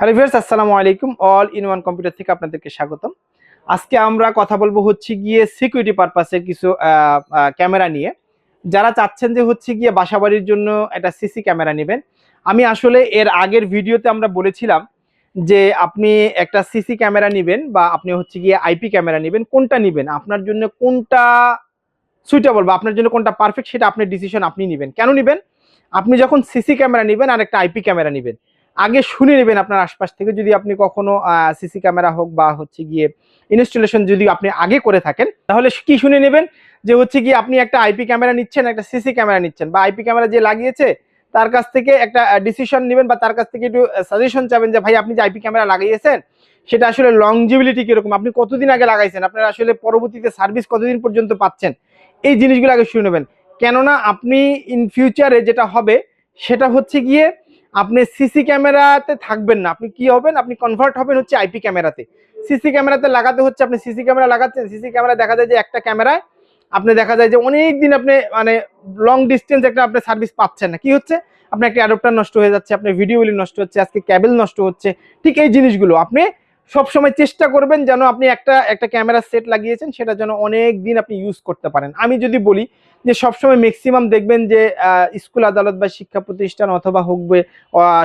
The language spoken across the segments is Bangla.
হ্যালো ভিউয়ার্স, আসসালামু আলাইকুম। অল ইন ওয়ান কম্পিউটার থেকে আপনাদেরকে স্বাগতম। আজকে আমরা কথা বলব হচ্ছে গিয়ে সিকিউরিটি পারপাসে কিছু ক্যামেরা নিয়ে। যারা চাচ্ছেন যে হচ্ছে গিয়ে বাসাবাড়ির জন্য একটা সিসি ক্যামেরা নেবেন, আমি আসলে এর আগের ভিডিওতে আমরা বলেছিলাম যে আপনি একটা সিসি ক্যামেরা নেবেন বা আপনি হচ্ছে গিয়ে আইপি ক্যামেরা নেবেন, কোনটা নেবেন? আপনার জন্য কোনটা সুইটেবল বা আপনার জন্য কোনটা পারফেক্ট সেটা আপনি ডিসিশন আপনি নেবেন। কেন নেবেন? আপনি যখন সিসি ক্যামেরা নেবেন আর একটা আইপি ক্যামেরা নেবেন। আগে শুনে নেবেন আপনার আশপাশ থেকে, যদি আপনি কখনো সিসি ক্যামেরা হোক বা হচ্ছে গিয়ে ইনস্টলেশন যদি আপনি আগে করে থাকেন, তাহলে কি শুনে নেবেন? যে হচ্ছে গিয়ে আপনি একটা আইপি ক্যামেরা নিচ্ছেন, একটা সিসি ক্যামেরা নিচ্ছেন বা আইপি ক্যামেরা যে লাগিয়েছে, তার কাছ থেকে একটা ডিসিশন নেবেন বা তার কাছ থেকে একটু সাজেশন চাবেন যে ভাই আপনি যে আইপি ক্যামেরা লাগিয়েছেন, সেটা আসলে লংজিবিলিটি কীরকম? আপনি কতদিন আগে লাগাইছেন? আপনার আসলে পরবর্তীতে সার্ভিস কতদিন পর্যন্ত পাচ্ছেন? এই জিনিসগুলো আগে শুনে নেবেন। কেননা আপনি ইন ফিউচারে যেটা হবে, সেটা হচ্ছে গিয়ে আপনি সিসি ক্যামেরাতে থাকবেন না। আপনি কি হবেন? আপনি কনভার্ট হবেন হচ্ছে আইপি ক্যামেরাতে। সিসি ক্যামেরাতে লাগাতে হচ্ছে, আপনি সিসি ক্যামেরা লাগাচ্ছেন সিসি ক্যামেরা দেখা যায় যে একটা ক্যামেরায় আপনি দেখা যায় যে অনেক দিন আপনি মানে লং ডিস্টেন্স একটা আপনি সার্ভিস পাচ্ছেন না। কি হচ্ছে? আপনার একটা অ্যাডপ্টার নষ্ট হয়ে যাচ্ছে, আপনার ভিডিওগুলি নষ্ট হচ্ছে, আজকে ক্যাবেল নষ্ট হচ্ছে। ঠিক এই জিনিসগুলো আপনি সবসময় চেষ্টা করবেন যেন আপনি একটা একটা ক্যামেরা সেট লাগিয়েছেন, সেটা যেন অনেক দিন আপনি ইউজ করতে পারেন। আমি যদি বলি যে সবসময় ম্যাক্সিমাম দেখবেন যে স্কুল আদালত বা শিক্ষা প্রতিষ্ঠান অথবা হোক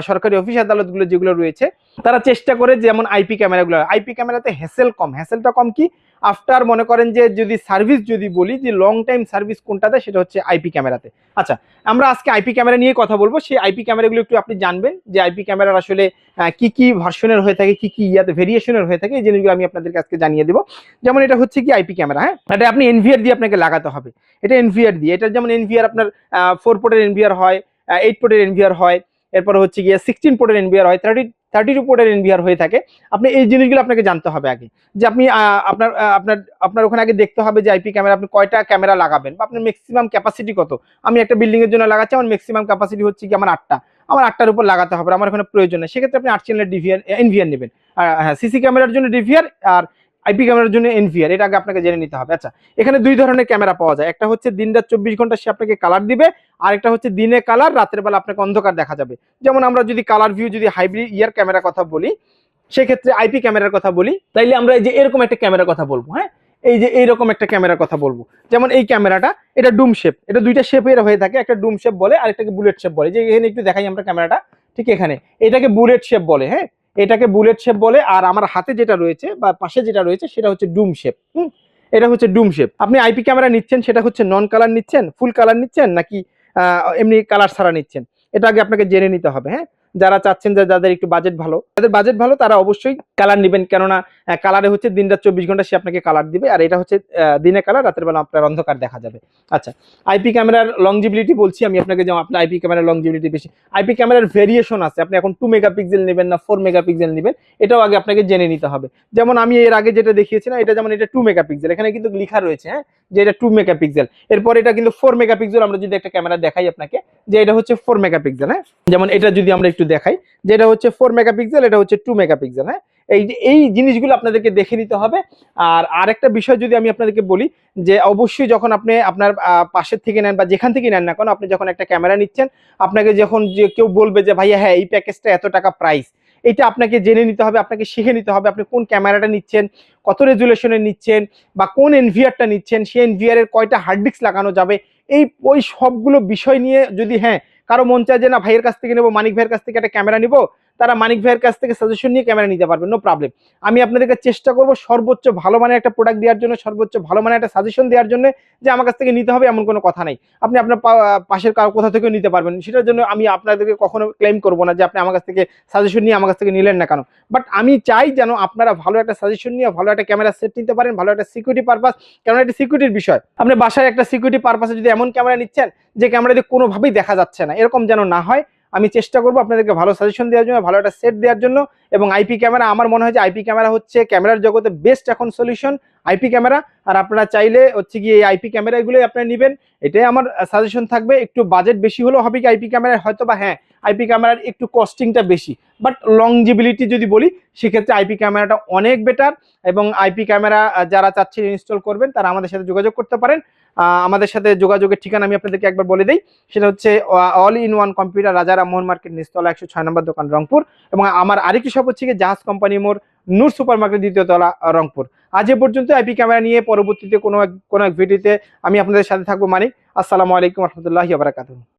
সরকারি অফিস আদালতগুলো যেগুলো রয়েছে, তারা চেষ্টা করে যেমন আইপি ক্যামেরাগুলো আইপি ক্যামেরাতে হ্যাসেল কম। হ্যাসেলটা কম কি? আফটার মনে করেন যে, যদি সার্ভিস যদি বলি, যে লং টাইম সার্ভিস কোনটাতে, সেটা হচ্ছে আইপি ক্যামেরাতে আচ্ছা আমরা আজকে আইপি ক্যামেরা নিয়ে কথা বলব। সেই আইপি ক্যামেরাগুলো একটু আপনি জানবেন, যে আইপি ক্যামেরার আসলে কি কি ভার্সনের হয়ে থাকে, কি কি ইয়াতে ভেরিয়েশনের হয়ে থাকে, এই জিনিসগুলো আমি আপনাদেরকে আজকে জানিয়ে দেবো। যেমন এটা হচ্ছে কি আইপি ক্যামেরা হ্যাঁ? এটা আপনি এনভিআর দিয়ে আপনাকে লাগাতে হবে। এটা এনভিআর দিয়ে। এটা যেমন এনভিআর আপনার ফোর পোর্টের এনভিআর হয় এইট পোর্টের এনভিআর হয়, এরপর হচ্ছে গিয়ে সিক্সটিন পোর্টের এনভিআর হয় থার্টি থার্টি টু পোর্টের এনভিআর হয়ে থাকে। আপনি এই জিনিসগুলো আপনাকে জানতে হবে আগে। যে আপনি আপনার আপনার আপনার ওখানে আগে দেখতে হবে যে আইপি ক্যামেরা আপনি কয়টা ক্যামেরা লাগাবেন বা আপনার ম্যাক্সিমাম ক্যাপাসিটি কত। আমি একটা বিল্ডিংয়ের জন্য লাগাচ্ছি, আমার ম্যাক্সিমাম ক্যাপাসিটি হচ্ছে কি আমার আটটা। আমার আটটার উপর লাগাতে হবে, আমার ওখানে প্রয়োজন নেই। সেক্ষেত্রে আপনি আট চ্যানেলের ডিভিআর এনভিআর নেবেন। হ্যাঁ সিসি ক্যামেরার জন্য ডিভিআর আর আইপি ক্যামেরার জন্য এনভিআর এটা আগে আপনাকে জেনে নিতে হবে। আচ্ছা এখানে দুই ধরনের ক্যামেরা পাওয়া যায়। একটা হচ্ছে দিন রাত চব্বিশ ঘণ্টা সে আপনাকে কালার দিবে, আর একটা হচ্ছে দিনে কালার রাতের বেলা আপনাকে অন্ধকার দেখা যাবে। যেমন আমরা যদি কালার ভিউ যদি হাইব্রিড ইয়ার ক্যামেরা কথা বলি, সেক্ষেত্রে আইপি ক্যামেরার কথা বলি, তাইলে আমরা এই যে এরকম একটা ক্যামেরার কথা বলব হ্যাঁ? এই যে এইরকম একটা ক্যামেরার কথা বলব। যেমন এই ক্যামেরাটা এটা ডুম শেপ এটা দুইটা শেপের হয়ে থাকে, একটা ডুম শেপ বলে, আর একটাকে বুলেট শেপ বলে। যে এখানে একটু দেখাই আমরা ক্যামেরাটা ঠিক এখানে। এটাকে বুলেট শেপ বলে হ্যাঁ? এটাকে বুলেট শেপ বলে, আর আমার হাতে যেটা রয়েছে বা পাশে যেটা রয়েছে সেটা হচ্ছে ডুম শেপ হুম? এটা হচ্ছে ডুম শেপ আপনি আইপি ক্যামেরা নিচ্ছেন, সেটা হচ্ছে নন কালার নিচ্ছেন ফুল কালার নিচ্ছেন, নাকি এমনি কালার ছাড়া নিচ্ছেন? এটা আগে আপনাকে জেনে নিতে হবে হ্যাঁ? যারা চাচ্ছেন যে যাদের একটু বাজেট ভালো, যাদের বাজেট ভালো তারা অবশ্যই কালার নেবেন। কেননা কালারে হচ্ছে দিন রাত চব্বিশ ঘণ্টা সে আপনাকে কালার দিবে। আর এটা হচ্ছে দিনে কালার রাতের বেলা আপনার অন্ধকার দেখা যাবে। আচ্ছা আইপি ক্যামেরার লংজিবিলিটি বলছি, আমি আপনাকে যেমন আপনার আইপি ক্যামেরার লংজিবিলিটি বেশি। আইপি ক্যামেরার ভেরিয়েশন আছে। আপনি এখন টু মেগাপিক্সেল নেবেন না ফোর মেগাপিক্সেল নেবেন। এটাও আগে আপনাকে জেনে নিতে হবে। যেমন আমি এর আগে যেটা দেখিয়েছিলাম, এটা যেমন এটা টু মেগাপিক্সেল এখানে কিন্তু লেখা রয়েছে হ্যাঁ? যে এটা টু মেগাপিক্সেল এরপর এটা কিন্তু ফোর মেগাপিক্সেল আমরা যদি একটা ক্যামেরা দেখাই আপনাকে, যে এটা হচ্ছে ফোর মেগাপিক্সেল হ্যাঁ? যেমন এটা যদি আমরা একটু দেখাই, যে এটা হচ্ছে ফোর মেগাপিক্সেল এটা হচ্ছে টু মেগাপিক্সেল হ্যাঁ? এই এই জিনিসগুলো আপনাদেরকে দেখে নিতে হবে। আর আরেকটা বিষয় যদি আমি আপনাদেরকে বলি, যে অবশ্যই যখন আপনি আপনার পাশের থেকে নেন বা যেখান থেকে নেন না কেন, আপনি যখন একটা ক্যামেরা নিচ্ছেন, আপনাকে যখন যে কেউ বলবে যে, ভাইয়া হ্যাঁ এই প্যাকেজটা এত টাকা প্রাইস এটা আপনাকে জেনে নিতে হবে, আপনাকে শিখে নিতে হবে আপনি কোন ক্যামেরাটা নিচ্ছেন, কত রেজুলেশনে নিচ্ছেন বা কোন এনভিআরটা নিচ্ছেন, সেই এনভিআরের কয়টা হার্ড ডিস্ক লাগানো যাবে, এই, ওই সবগুলো বিষয় নিয়ে যদি হ্যাঁ কারও মন চায় যে না ভাইয়ের কাছ থেকে নেব, মানিক ভাইয়ের কাছ থেকে একটা ক্যামেরা নিবো তারা মানিক ভাইয়ের কাছ থেকে সাজেশন নিয়ে ক্যামেরা নিতে পারবেন নো প্রবলেম আমি আপনাদেরকে চেষ্টা করব সর্বোচ্চ ভালো মানের একটা প্রোডাক্ট দেওয়ার জন্য, সর্বোচ্চ ভালো মানের একটা সাজেশন দেওয়ার জন্য যে আমার কাছ থেকে নিতে হবে এমন কোনো কথা নাই। আপনি আপনার পাশের কোথা থেকেও নিতে পারবেন, সেটার জন্য আমি আপনাদেরকে কখনো ক্লেম করব না যে আপনি আমার কাছ থেকে সাজেশন নিয়ে আমার কাছ থেকে নিলেন না কেন। বাট আমি চাই যেন আপনারা ভালো একটা সাজেশন নিয়ে, ভালো একটা ক্যামেরা সেট নিতে পারেন, ভালো একটা সিকিউরিটি পারপাস কারণ এটা সিকিউরিটির বিষয়। আপনি বাসায় একটা সিকিউরিটি পারপাসে যদি এমন ক্যামেরা নিচ্ছেন, যে ক্যামেরা দিয়ে কোনোভাবেই দেখা যাচ্ছে না, এরকম যেন না হয় আমি চেষ্টা করব আপনাদেরকে ভালো সাজেশন দেওয়ার জন্য, ভালো একটা সেট দেওয়ার জন্য এবং আইপি ক্যামেরা আমার মনে হয় যে আইপি ক্যামেরা হচ্ছে ক্যামেরার জগতে বেস্ট এখন সলিউশন আইপি ক্যামেরা আর আপনারা চাইলে হচ্ছে গিয়ে এই আইপি ক্যামেরাগুলোই আপনারা নেবেন। এটাই আমার সাজেশন থাকবে। একটু বাজেট বেশি হলেও হবে কি আইপি ক্যামেরার হয়তো বা হ্যাঁ আইপি ক্যামেরার একটু কস্টিংটা বেশি। বাট লংজিবিলিটি যদি বলি, সেক্ষেত্রে আইপি ক্যামেরাটা অনেক বেটার এবং আইপি ক্যামেরা যারা চাচ্ছেন ইনস্টল করবেন, তারা আমাদের সাথে যোগাযোগ করতে পারেন। আমাদের সাথে যোগাযোগের ঠিকানা আমি আপনাদেরকে একবার বলে দিই। সেটা হচ্ছে অল ইন ওয়ান কম্পিউটার রাজা রামমোহন মার্কেট নিস্তলা একশো ছয় নম্বর দোকান, রংপুর। এবং আমার আরেকটি শপ হচ্ছে জাহাজ কোম্পানি মোড় নূর সুপার মার্কেট দ্বিতীয় তলা রংপুর। আজ এ পর্যন্ত আইপি ক্যামেরা নিয়ে পরবর্তীতে কোনো এক কোনো এক ভিডিওতে আমি আপনাদের সাথে থাকব মানিক। আসসালামু আলাইকুম, রহমতুল্লাহি বারাকাতুহ।